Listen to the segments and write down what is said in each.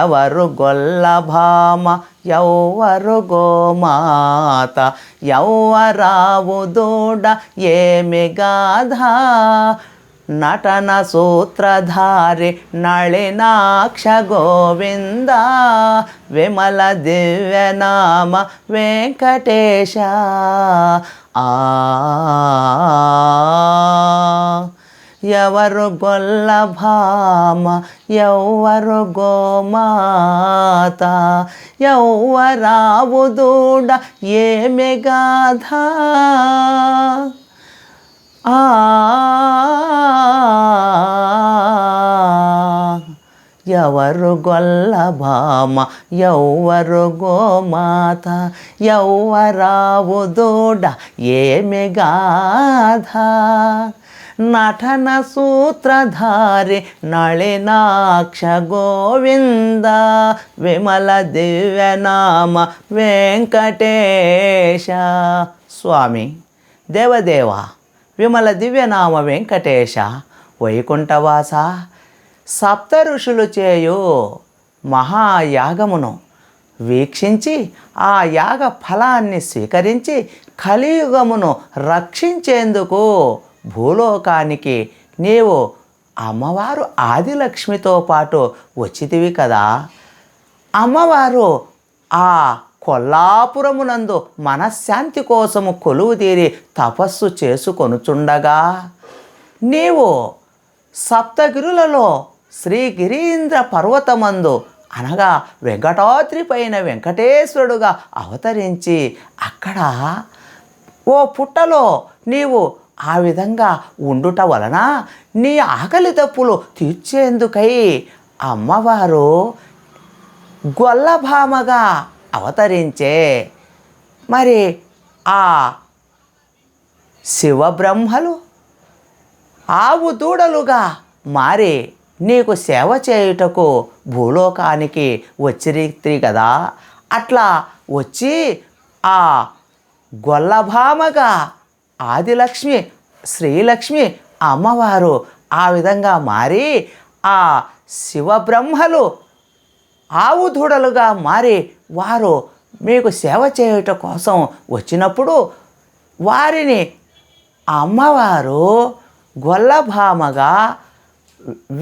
ఎవరు గొల్లభామ ఎవ్వరు గోమాత ఎవ్వరావు దూడ ఏమి గాధ? నటన సూత్రధారి నళినాక్ష గోవింద? విమల దివ్యనామ వెంకటేశ. ఆ ఎవరు గొల్ల భామ ఎవరు గోమాత ఎవరావు దూడ ఏమి గాథ? ఆ ఎవరు గొల్ల భామ ఎవరు గోమాత ఎవరావు దూడ ఏమి గాథ? నటన సూత్రధారి నళినాక్ష గోవింద విమల దివ్యనామ వెంకటేశ. స్వామి దేవదేవ విమల దివ్యనామ వెంకటేశ. వైకుంఠవాస సప్త ఋషులు చేయు మహాయాగమును వీక్షించి ఆ యాగ ఫలాన్ని స్వీకరించి కలియుగమును రక్షించేందుకు భూలోకానికి నీవు అమ్మవారు ఆదిలక్ష్మితో పాటు వచ్చితివి కదా. అమ్మవారు ఆ కొల్లాపురమునందు మనశ్శాంతి కోసము కొలువు తీరి తపస్సు చేసుకొనుచుండగా నీవు సప్తగిరులలో శ్రీ గిరీంద్ర పర్వతమందు అనగా వెంకటాద్రి పైన వెంకటేశ్వరుడుగా అవతరించి అక్కడ ఓ పుట్టలో నీవు ఆ విధంగా ఉండుట వలన నీ ఆకలి తప్పులు తీర్చేందుకై అమ్మవారు గొల్లభామగా అవతరించే మరి ఆ శివబ్రహ్మలు ఆవు దూడలుగా మారి నీకు సేవ చేయుటకు భూలోకానికి వచ్చిరిత్రి కదా. అట్లా వచ్చి ఆ గొల్లభామగా ఆదిలక్ష్మి శ్రీలక్ష్మి అమ్మవారు ఆ విధంగా మారి ఆ శివబ్రహ్మలు ఆవు దూడలుగా మారి వారు మీకు సేవ చేయుట కోసం వచ్చినప్పుడు వారిని అమ్మవారు గొల్లభామగా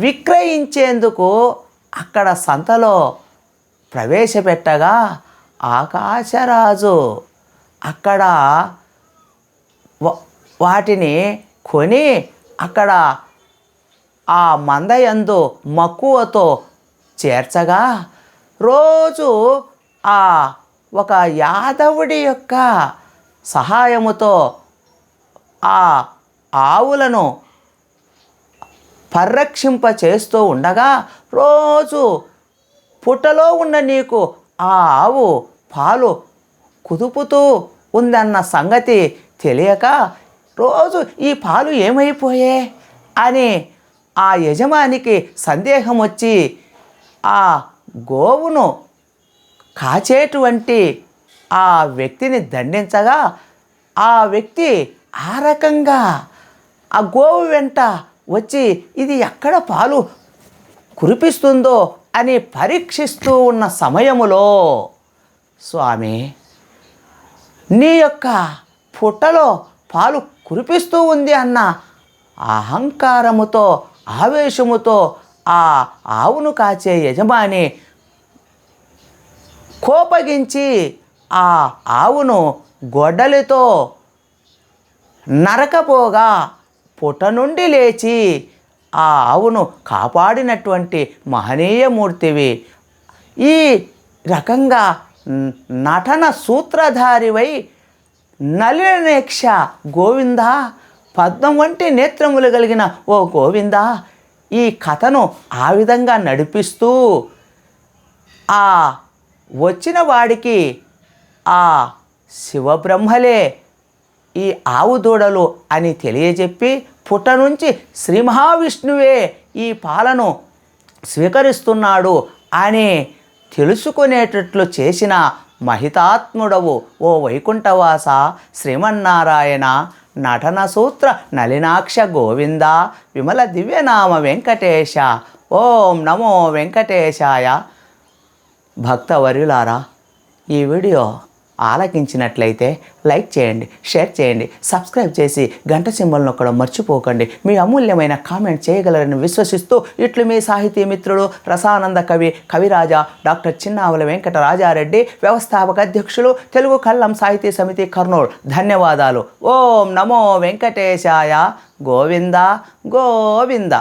విక్రయించేందుకు అక్కడ సంతలో ప్రవేశపెట్టగా ఆకాశరాజు అక్కడ వాటిని కొని అక్కడ ఆ మందయందు మక్కువతో చేర్చగా రోజు ఆ ఒక యాదవుడి యొక్క సహాయముతో ఆ ఆవులను పరిరక్షింప చేస్తూ ఉండగా రోజు పుట్టలో ఉన్న నీకు ఆ ఆవు పాలు కుదుపుతూ ఉందన్న సంగతి తెలియక రోజు ఈ పాలు ఏమైపోయే? అని ఆ యజమానికి సందేహం వచ్చి ఆ గోవును కాచేటువంటి ఆ వ్యక్తిని దండించగా ఆ వ్యక్తి ఆ రకంగా ఆ గోవు వెంట వచ్చి ఇది ఎక్కడ పాలు కురిపిస్తుందో? అని పరీక్షిస్తూ ఉన్న సమయములో స్వామి నీ యొక్క పుట్టలో పాలు కురిపిస్తూ ఉంది అన్న అహంకారముతో ఆవేశముతో ఆ ఆవును కాచే యజమాని కోపగించి ఆ ఆవును గొడ్డలితో నరకపోగా పుట నుండి లేచి ఆ ఆవును కాపాడినటువంటి మహనీయమూర్తివి. ఈ రకంగా నటన సూత్రధారివై నలినేక్ష గోవింద పద్మం వంటి నేత్రములు కలిగిన ఓ గోవింద ఈ కథను ఆ విధంగా నడిపిస్తూ ఆ వచ్చిన వాడికి ఆ శివబ్రహ్మలే ఈ ఆవు దూడలు అని తెలియజెప్పి పుట్ట నుంచి శ్రీ మహావిష్ణువే ఈ పాలను స్వీకరిస్తున్నాడు అని తెలుసుకునేటట్లు చేసిన మహితాత్ముడవు ఓ వైకుంఠవాస శ్రీమన్నారాయణ నటన సూత్ర నలినాక్ష గోవింద విమల దివ్యనామ వెంకటేశ ఓం నమో వెంకటేశాయ. భక్తవర్యులారా ఈ వీడియో ఆలకించినట్లయితే లైక్ చేయండి షేర్ చేయండి సబ్స్క్రైబ్ చేసి గంట సింబల్ నొక్కడం మర్చిపోకండి. మీ అమూల్యమైన కామెంట్ చేయగలరని విశ్వసిస్తూ ఇట్లు మీ సాహితీ మిత్రుడు రసానంద కవి కవిరాజ డాక్టర్ చిన్నావుల వెంకట రాజారెడ్డి వ్యవస్థాపక అధ్యక్షులు తెలుగు కళ్ళం సాహితీ సమితి కర్నూలు. ధన్యవాదాలు. ఓం నమో వెంకటేశాయ. గోవింద గోవింద.